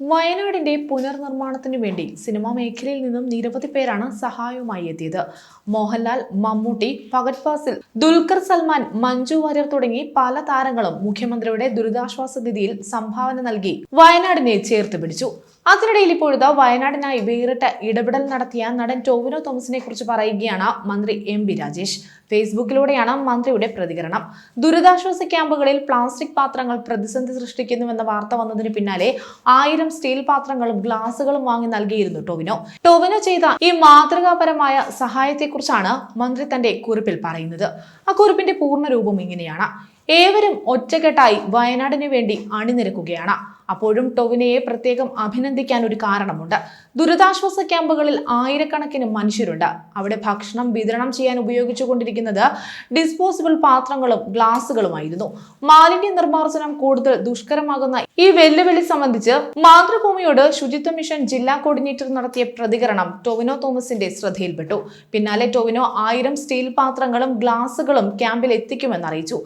വയനാടിന്റെ പുനർനിർമ്മാണത്തിനു വേണ്ടി സിനിമാ മേഖലയിൽ നിന്നും നിരവധി പേരാണ് സഹായവുമായി എത്തിയത്. മോഹൻലാൽ മമ്മൂട്ടി ഫഗത് ഫാസിൽ ദുൽഖർ സൽമാൻ മഞ്ജു വാര്യർ തുടങ്ങി പല താരങ്ങളും മുഖ്യമന്ത്രിയുടെ ദുരിതാശ്വാസ നിധിയിൽ സംഭാവന നൽകി വയനാടിനെ ചേർത്ത് പിടിച്ചു. അതിനിടയിൽ ഇപ്പോഴത്തെ വയനാടിനായി വേറിട്ട ഇടപെടൽ നടത്തിയ നടൻ ടോവിനോ തോമസിനെ കുറിച്ച് പറയുകയാണ് മന്ത്രി എം ബി രാജേഷ്. ഫേസ്ബുക്കിലൂടെയാണ് മന്ത്രിയുടെ പ്രതികരണം. ദുരിതാശ്വാസ ക്യാമ്പുകളിൽ പ്ലാസ്റ്റിക് പാത്രങ്ങൾ പ്രതിസന്ധി സൃഷ്ടിക്കുന്നുവെന്ന വാർത്ത വന്നതിന് പിന്നാലെ ആയിരം സ്റ്റീൽ പാത്രങ്ങളും ഗ്ലാസുകളും വാങ്ങി നൽകിയിരുന്നു ടോവിനോ. ടോവിനോ ചെയ്ത ഈ മാതൃകാപരമായ സഹായത്തെക്കുറിച്ചാണ് മന്ത്രി തന്റെ കുറിപ്പിൽ പറയുന്നത്. ആ കുറിപ്പിന്റെ പൂർണ രൂപം ഇങ്ങനെയാണ്. ഏവരും ഒറ്റക്കെട്ടായി വയനാടിനു വേണ്ടി അണിനിരക്കുകയാണ്. അപ്പോഴും ടൊവിനയെ പ്രത്യേകം അഭിനന്ദിക്കാൻ ഒരു കാരണമുണ്ട്. ദുരിതാശ്വാസ ക്യാമ്പുകളിൽ ആയിരക്കണക്കിന് മനുഷ്യരുണ്ട്. അവിടെ ഭക്ഷണം വിതരണം ചെയ്യാൻ ഉപയോഗിച്ചുകൊണ്ടിരിക്കുന്നത് ഡിസ്പോസിബിൾ പാത്രങ്ങളും ഗ്ലാസുകളുമായിരുന്നു. മാലിന്യ നിർമ്മാർജനം കൂടുതൽ ദുഷ്കരമാകുന്ന ഈ വെല്ലുവിളി സംബന്ധിച്ച് മാതൃഭൂമിയോട് ശുചിത്വ മിഷൻ ജില്ലാ കോർഡിനേറ്റർ നടത്തിയ പ്രതികരണം ടൊവിനോ തോമസിന്റെ ശ്രദ്ധയിൽപ്പെട്ടു. പിന്നാലെ ടൊവിനോ ആയിരം സ്റ്റീൽ പാത്രങ്ങളും ഗ്ലാസുകളും ക്യാമ്പിൽ എത്തിക്കുമെന്ന് അറിയിച്ചു.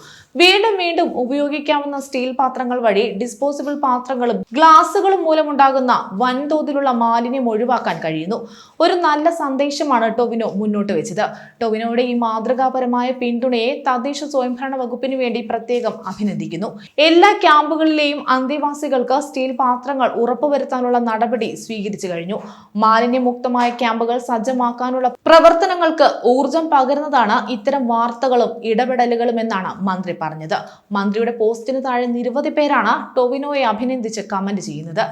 വീണ്ടും വീണ്ടും ഉപയോഗിക്കാവുന്ന സ്റ്റീൽ പാത്രങ്ങൾ വഴി ഡിസ്പോസിബിൾ പാത്രങ്ങളും ഗ്ലാസുകളും മൂലമുണ്ടാകുന്ന വൻതോതിലുള്ള മാലിന്യം ഒഴിവാക്കാൻ കഴിയുന്നു. ഒരു നല്ല സന്ദേശമാണ് ടൊവിനോ മുന്നോട്ട് വെച്ചത്. ടൊവിനോയുടെ ഈ മാതൃകാപരമായ പിന്തുണയെ തദ്ദേശ സ്വയംഭരണ വകുപ്പിന് വേണ്ടി പ്രത്യേകം അഭിനന്ദിക്കുന്നു. എല്ലാ ക്യാമ്പുകളിലെയും അന്തേവാസികൾക്ക് സ്റ്റീൽ പാത്രങ്ങൾ ഉറപ്പുവരുത്താനുള്ള നടപടി സ്വീകരിച്ചു കഴിഞ്ഞു. മാലിന്യമുക്തമായ ക്യാമ്പുകൾ സജ്ജമാക്കാനുള്ള പ്രവർത്തനങ്ങൾക്ക് ഊർജം പകരുന്നതാണ് ഇത്തരം വാർത്തകളും ഇടപെടലുകളും എന്നാണ് മന്ത്രി പറഞ്ഞത്. മന്ത്രിയുടെ പോസ്റ്റിന് താഴെ നിരവധി പേരാണ് ടൊവിനോയെ അഭിനന്ദിച്ച് കമന്റ് ചെയ്യുന്നത്.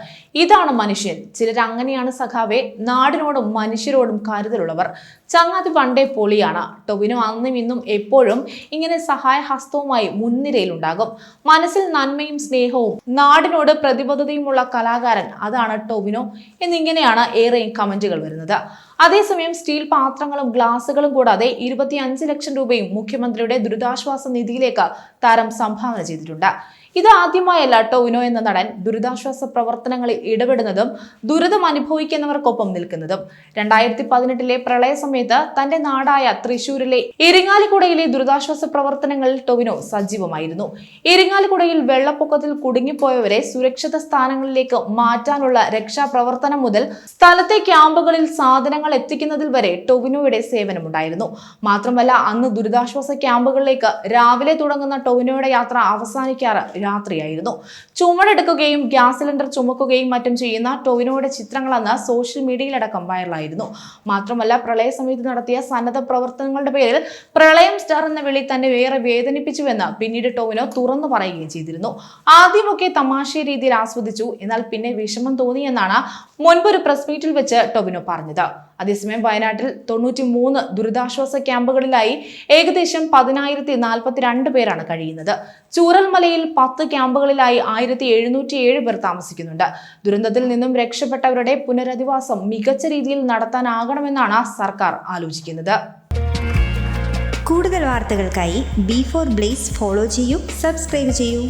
ഇതാണ് മനുഷ്യൻ. ചിലർ അങ്ങനെയാണ് സഖാവെ. നാടിനോടും മനുഷ്യരോടും കരുതലുള്ളവർ. ചങ്ങാതി പണ്ടേ പൊളിയാണ്. ടൊവിനോ അന്നും ഇന്നും എപ്പോഴും ഇങ്ങനെ സഹായഹസ്തവുമായി മുൻനിരയിലുണ്ടാകും. മനസ്സിൽ നന്മയും സ്നേഹവും നാടിനോട് പ്രതിബദ്ധതയുമുള്ള കലാകാരൻ അതാണ് ടൊവിനോ എന്നിങ്ങനെയാണ് ഏറെയും കമന്റുകൾ വരുന്നത്. അതേസമയം സ്റ്റീൽ പാത്രങ്ങളും ഗ്ലാസുകളും കൂടാതെ ഇരുപത്തി അഞ്ച് ലക്ഷം രൂപയും മുഖ്യമന്ത്രിയുടെ ദുരിതാശ്വാസ നിധിയിലേക്ക് താരം സംഭാവന ചെയ്തിട്ടുണ്ട്. ഇത് ആദ്യമായല്ല ടോവിനോ എന്ന നടൻ ദുരിതാശ്വാസ പ്രവർത്തനങ്ങളിൽ ഇടപെടുന്നതും ദുരിതം അനുഭവിക്കുന്നവർക്കൊപ്പം നിൽക്കുന്നതും. രണ്ടായിരത്തി പതിനെട്ടിലെ പ്രളയ സമയത്ത് തന്റെ നാടായ തൃശൂരിലെ ഇരിങ്ങാലിക്കുടയിലെ ദുരിതാശ്വാസ പ്രവർത്തനങ്ങളിൽ ടൊവിനോ സജീവമായിരുന്നു. ഇരിങ്ങാലിക്കുടയിൽ വെള്ളപ്പൊക്കത്തിൽ കുടുങ്ങിപ്പോയവരെ സുരക്ഷിത സ്ഥാനങ്ങളിലേക്ക് മാറ്റാനുള്ള രക്ഷാപ്രവർത്തനം മുതൽ സ്ഥലത്തെ ക്യാമ്പുകളിൽ സാധനങ്ങൾ എത്തിക്കുന്നതിൽ വരെ ടൊവിനോയുടെ സേവനമുണ്ടായിരുന്നു. മാത്രമല്ല അന്ന് ദുരിതാശ്വാസ ക്യാമ്പുകളിലേക്ക് രാവിലെ തുടങ്ങുന്ന ടൊവിനോയുടെ യാത്ര അവസാനിക്കാറ് രാത്രിയായിരുന്നു. ചുമടെടുക്കുകയും ഗ്യാസ് സിലിണ്ടർ ചുമക്കുകയും മറ്റും ചെയ്യുന്ന ടൊവിനോയുടെ ചിത്രങ്ങൾ അന്ന് സോഷ്യൽ മീഡിയയിലടക്കം വൈറലായിരുന്നു. മാത്രമല്ല പ്രളയ സമയത്ത് നടത്തിയ സന്നദ്ധ പ്രവർത്തനങ്ങളുടെ പേരിൽ പ്രളയം സ്റ്റാർ എന്ന വിളി തന്നെ വേറെ വേദനിപ്പിച്ചുവെന്ന് പിന്നീട് ടൊവിനോ തുറന്നു പറയുകയും ചെയ്തിരുന്നു. ആദ്യമൊക്കെ തമാശ രീതിയിൽ ആസ്വദിച്ചു എന്നാൽ പിന്നെ വിഷമം തോന്നിയെന്നാണ് മുൻപൊരു പ്രസ് മീറ്റിൽ വെച്ച് ടൊവിനോ പറഞ്ഞത്. അതേസമയം വയനാട്ടിൽ തൊണ്ണൂറ്റി മൂന്ന് ദുരിതാശ്വാസ ക്യാമ്പുകളിലായി ഏകദേശം പതിനായിരത്തി നാൽപ്പത്തിരണ്ട് പേരാണ് കഴിയുന്നത്. ചൂരൽമലയിൽ പത്ത് ക്യാമ്പുകളിലായി ആയിരത്തി എഴുന്നൂറ്റി ഏഴ് പേർ താമസിക്കുന്നുണ്ട്. ദുരന്തത്തിൽ നിന്നും രക്ഷപ്പെട്ടവരുടെ പുനരധിവാസം മികച്ച രീതിയിൽ നടത്താനാകണമെന്നാണ് സർക്കാർ ആലോചിക്കുന്നത്. കൂടുതൽ വാർത്തകൾക്കായി ബി ഫോർ ബ്ലേസ് ഫോളോ ചെയ്യൂ സബ്സ്ക്രൈബ് ചെയ്യൂ.